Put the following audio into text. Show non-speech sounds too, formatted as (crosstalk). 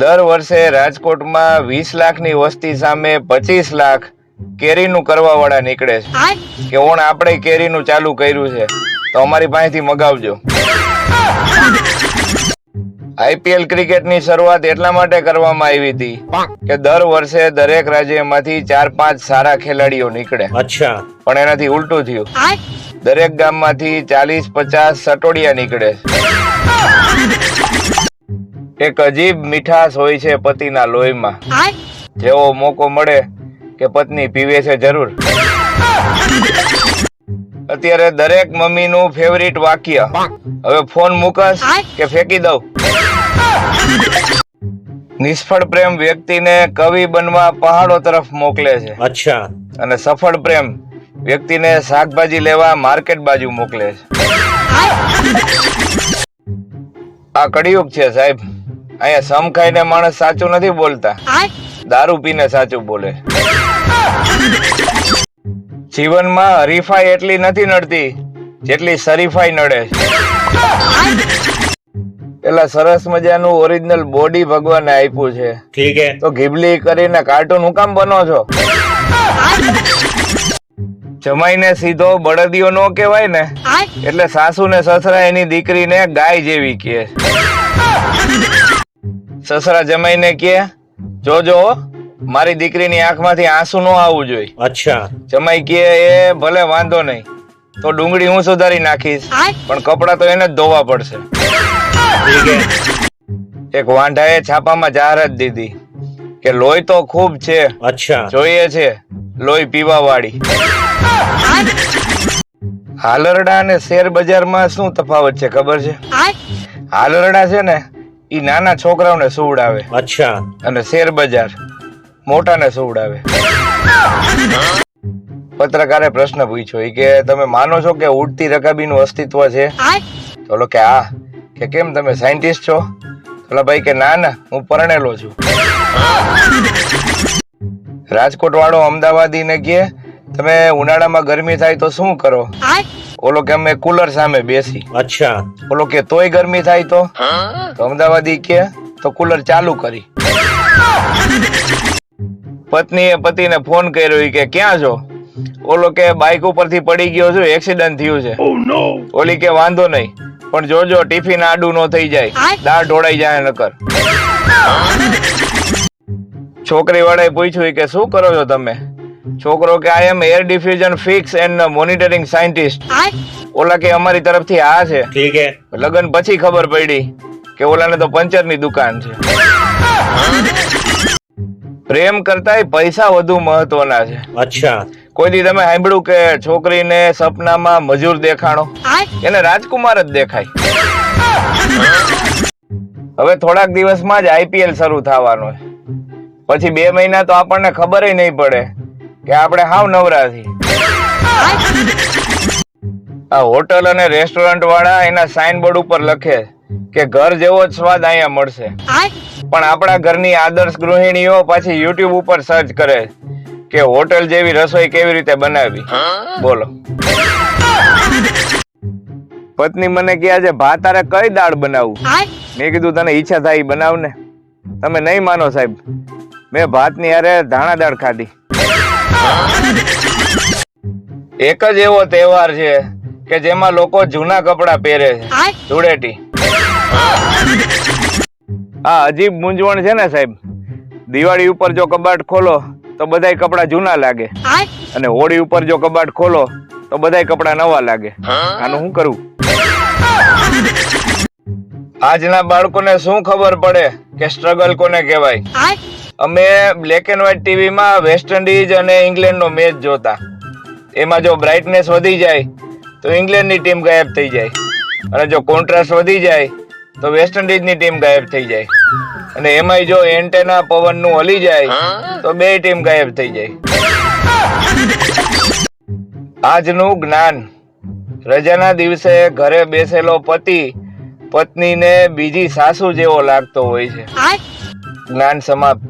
દર વર્ષે રાજકોટમાં વીસ લાખની વસ્તી સામે પચીસ લાખ કેરીનું કરવા વાળા નીકળે છે. કે ઓણ આપણે કેરીનું ચાલુ કર્યું છે તો અમારી પાસેથી મગાવજો. આઈપીએલ ક્રિકેટની શરૂઆત એટલા માટે કરવામાં આવી હતી કે દર વર્ષે દરેક રાજ્યમાંથી ચાર પાંચ સારા ખેલાડીઓ નીકળે. અચ્છા. પણ એનાથી ઉલટું થયું. દરેક ગામમાંથી ચાલીસ પચાસ સટોડિયા નીકળે એક અજીબ મીઠાશ હોય છે પતિના લોહીમાં. જેવો મોકો મળે કે પત્ની પીવે છે જરૂર. અત્યારે દરેક મમ્મીનું ફેવરિટ વાક્ય. હવે ફોન મૂકસ કે ફેંકી દઉં. નિષ્ફળ પ્રેમ વ્યક્તિને કવિ બનવા પહાડો તરફ મોકલે છે. અચ્છા. અને સફળ પ્રેમ વ્યક્તિને શાકભાજી લેવા માર્કેટ બાજુ મોકલે છે. આ કડિયુગ છે સાહેબ. અહીંયા સમ ખાઈને માણસ સાચું નથી બોલતા. દારૂ પીને સાચું બોલે. જીવનમાં હરીફાઈ એટલી નથી નડતી જેટલી શરીફાઈ નડે. પેલા સરસ મજાનું ઓરિજિનલ બોડી ભગવાને આપ્યું છે. ઠીક હે. તો ઘીબલી કરીને કાર્ટૂન હું કામ બનો છો? જમાઈને સીધો બળદિયો નો કહેવાય ને. એટલે સાસુ ને સસરા એની દીકરીને ગાય જેવી કહે. સસરા જમાઈને કે જોજો મારી દીકરીની આંખમાંથી આંસુ નો આવવું જોઈએ. અચ્છા. જમાઈ કહે એ ભલે વાંધો નહીં તો ડુંગળી હું સુધારી નાખીશ પણ કપડાં તો એને જ ધોવા પડશે. એક વાંઢાએ છાપામાં જાહેરાત દીધી કે લોહી તો ખૂબ છે અચ્છા. જોઈએ છે લોહી પીવા વાળી હાલરડા અને શેર બજારમાં શું તફાવત છે ખબર છે? હાલરડા છે ને ઈ નાના છોકરાઓને સુવડાવે. અચ્છા. અને શેર બજાર મોટાને સુવડાવે. પત્રકારે પ્રશ્ન પૂછ્યો. એ કે તમે માનો છો કે ઉડતી રકાબીનું અસ્તિત્વ છે? તો ઓલો કે હા. કે કેમ? તમે સાયન્ટિસ્ટ છો? ઓલા ભાઈ કે ના ના હું પરણેલો છું. (laughs) રાજકોટ વાળો અમદાવાદીને કે તમે ઉનાળામાં ગરમી થાય તો શું કરો? ઓલો કે અમે કુલર સામે બેસી. અચ્છા. ઓલો કે તોય ગરમી થાય તો? અમદાવાદ કે તો કુલર ચાલુ કરી. પત્નીએ પતિને ફોન કર્યો કે ક્યાં છો? ઓલો કે બાઇક ઉપરથી પડી ગયો છું એક્સિડન્ટ થયું છે. ઓલી કે વાંધો નહીં પણ જોજો ટિફિન આડું નો થઈ જાય. દાળ ઢોળાઈ જાય નકર. છોકરી વાળાએ પૂછ્યું કે શું કરો છો તમે? છોકરો કે I am air diffusion fix and monitoring scientist ઓલા કે અમારી તરફથી આ છે. ઠીક હે. લગન પછી ખબર પડી કે ઓલાને તો પંચરની દુકાન છે. પ્રેમ કરતાય પૈસા વધુ મહત્વના છે. અચ્છા. કોઈ દી તમે સાંભળ્યું કે છોકરીને સપનામાં મજૂર દેખાણો? એને રાજકુમાર જ દેખાય. હવે થોડાક દિવસમાં જ આઈપીએલ શરૂ થવાનો છે. પછી બે મહિના તો આપણને ખબર નહીં પડે. કે આપણે હાવ નવરા છીએ. આ હોટલ અને રેસ્ટોરન્ટ વાળા એના સાઇન બોર્ડ ઉપર લખે કે ઘર જેવો જ સ્વાદ અહીંયા મળશે. પણ આપણા ઘરની આદર્શ ગૃહિણીઓ પાછી યુટ્યુબ ઉપર સર્ચ કરે કે હોટલ જેવી રસોઈ કેવી રીતે બનાવી. બોલો. પત્ની મને કે છે ભાત તારે કઈ દાળ બનાવું મેં કીધું તને ઈચ્છા થાય બનાવ ને તમે નહીં માનો સાહેબ. મેં ભાતની હારે ધાણા દાળ ખાધી. એક જ એવો તહેવાર છે કે જેમાં લોકો જૂના કપડા પહેરે છે. ધૂળેટી. આ અજીબ મૂંઝવણ છે ને સાહેબ? દિવાળી ઉપર જો કબાટ ખોલો તો બધાય કપડા જૂના લાગે. અને હોળી ઉપર જો કબાટ ખોલો તો બધાય કપડા નવા લાગે. આનું શું કરવું આજના બાળકોને શું ખબર પડે કે સ્ટ્રગલ કોને કહેવાય? અમે બ્લેક એન્ડ વ્હાઈટ ટીવીમાં વેસ્ટ ઇન્ડિઝ અને ઇંગ્લેન્ડનો મેચ જોતા. એમાં જો બ્રાઇટનેસ વધી જાય, તો ઇંગ્લેન્ડની ટીમ ગાયબ થઈ જાય. અને જો કોન્ટ્રાસ્ટ વધી જાય, તો વેસ્ટ ઇન્ડિઝની ટીમ ગાયબ થઈ જાય. અને એમાંય જો એન્ટેના પવનનું હલી જાય, તો બે ટીમ ગાયબ થઈ જાય. આજનું જ્ઞાન. રજાના દિવસે ઘરે બેસેલો પતિ પત્નીને બીજી સાસુ જેવો લાગતો હોય છે. જ્ઞાન સમાપ્ત.